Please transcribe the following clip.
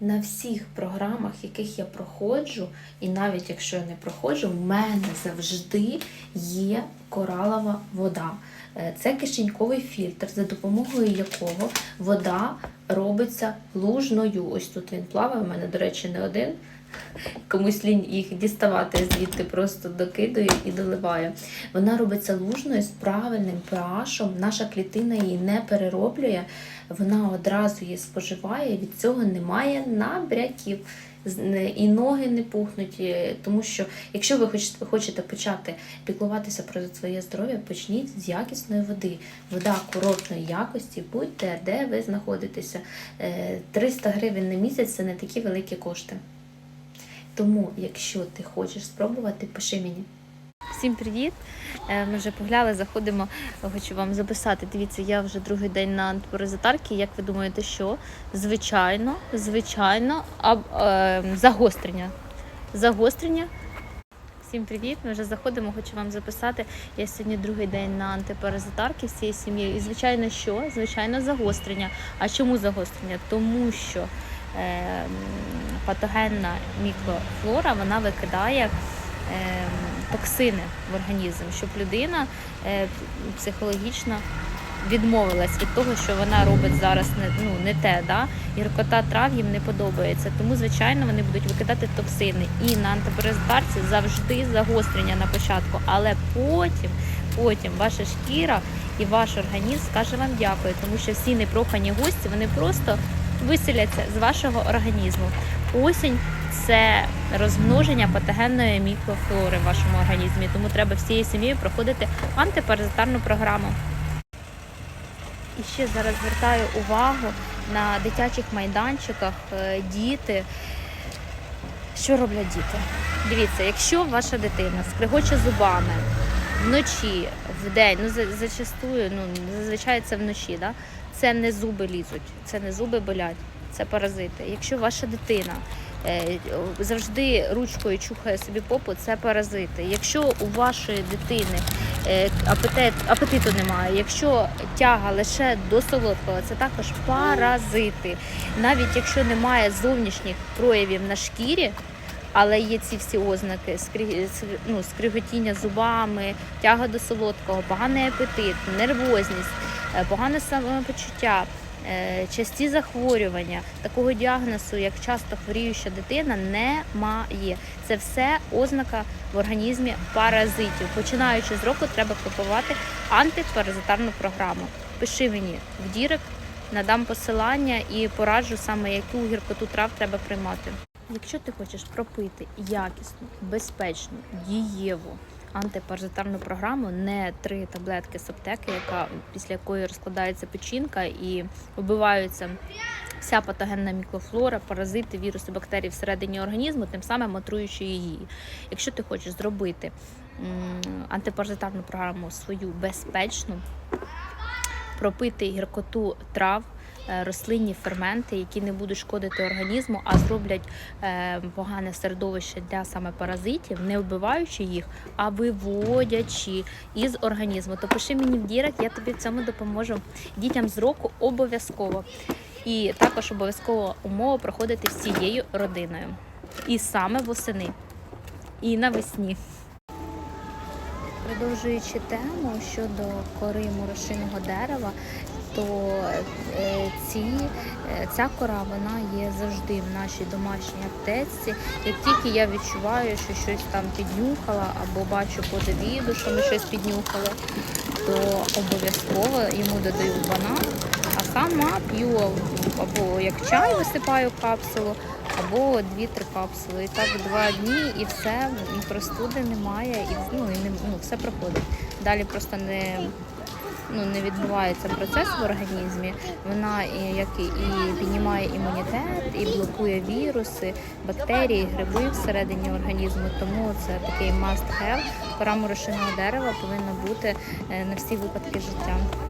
на всіх програмах, яких я проходжу, і навіть якщо я не проходжу, в мене завжди є коралова вода. Е, Це кишеньковий фільтр, за допомогою якого вода робиться лужною. Ось тут він плаває, у мене, до речі, не один. Комусь лінь їх діставати звідти, просто докидаю і доливаю. Вона робиться лужною з правильним pH, наша клітина її не перероблює, вона одразу її споживає, від цього немає набряків. І ноги не пухнуть, е, тому що якщо ви хочете, почати піклуватися про своє здоров'я, почніть з якісної води. Вода курортної якості, будьте де ви знаходитеся. Е, 300 гривень на місяць це не такі великі кошти. Тому, якщо ти хочеш спробувати, пиши мені. Всім привіт! Е, Ми вже погуляли, заходимо. Хочу вам записати. Дивіться, я вже другий день на антипаразитарці. Як ви думаєте, що? Звичайно, звичайно, аб, е, загострення. Загострення. Всім привіт! Ми вже заходимо. Хочу вам записати. Я сьогодні другий день на антипаразитарці всією сім'єю. І звичайно, що? Звичайно, загострення. А чому загострення? Тому що патогенна мікрофлора вона викидає е, токсини в організм, щоб людина е, психологічно відмовилась від того, що вона робить зараз не, ну, не те. Да? Гіркота трав їм не подобається. Тому, звичайно, вони будуть викидати токсини. І на антипаразитарці завжди загострення на початку, але потім, потім ваша шкіра і ваш організм скаже вам дякую, тому що всі непрохані гості вони просто виселяться з вашого організму. Осінь це розмноження патогенної мікрофлори в вашому організмі, тому треба всією сім'єю проходити антипаразитарну програму. І ще зараз звертаю увагу на дитячих майданчиках е, діти. Що роблять діти? Дивіться, якщо ваша дитина скригоче зубами вночі, вдень, ну за- зачастую, ну зазвичай це вночі, да? це не зуби лізуть, це не зуби болять, це паразити. Якщо ваша дитина е, завжди ручкою чухає собі попу, це паразити. Якщо у вашої дитини е, апетит, апетиту немає, якщо тяга лише до солодкого, це також паразити. Навіть якщо немає зовнішніх проявів на шкірі, але є ці всі ознаки ну, скриготіння зубами, тяга до солодкого, поганий апетит, нервозність, е, погане самопочуття, е, часті захворювання. Такого діагнозу, як часто хворіюча дитина, немає. Це все ознака в організмі паразитів. Починаючи з року, треба купувати антипаразитарну програму. Пиши мені в Дірект, надам посилання і пораджу саме, яку гіркоту трав треба приймати. Якщо ти хочеш пропити якісну, безпечну, дієву антипаразитарну програму, не три таблетки з аптеки, яка після якої розкладається печінка і вбиваються вся патогенна мікрофлора, паразити, віруси, бактерії всередині організму, тим самим отруючи її. Якщо ти хочеш зробити антипаразитарну програму свою безпечну, пропити гіркоту трав, рослинні ферменти, які не будуть шкодити організму, а зроблять е, погане середовище для саме паразитів, не вбиваючи їх, а виводячи із організму. То пиши мені в дірект, я тобі в цьому допоможу. Дітям з року обов'язково. І також обов'язково умова проходити всією родиною. І саме восени, і навесні. Продовжуючи тему щодо кори мурошиного дерева, то е, ці, е, ця кора вона є завжди в нашій домашній аптеці. Як тільки я відчуваю, що щось там піднюхала, або бачу по Давіду, що ми щось піднюхали, то обов'язково йому додаю банан, а сама п'ю або як чай висипаю капсулу, або 2-3 капсули. І так два дні, і все, і простуди немає, і ну, і не, ну, все проходить. Далі просто не, ну, не відбувається процес в організмі. Вона як і, піднімає імунітет, і блокує віруси, бактерії, гриби всередині організму. Тому це такий must have. Кора морошиного дерева повинна бути е, на всі випадки життя.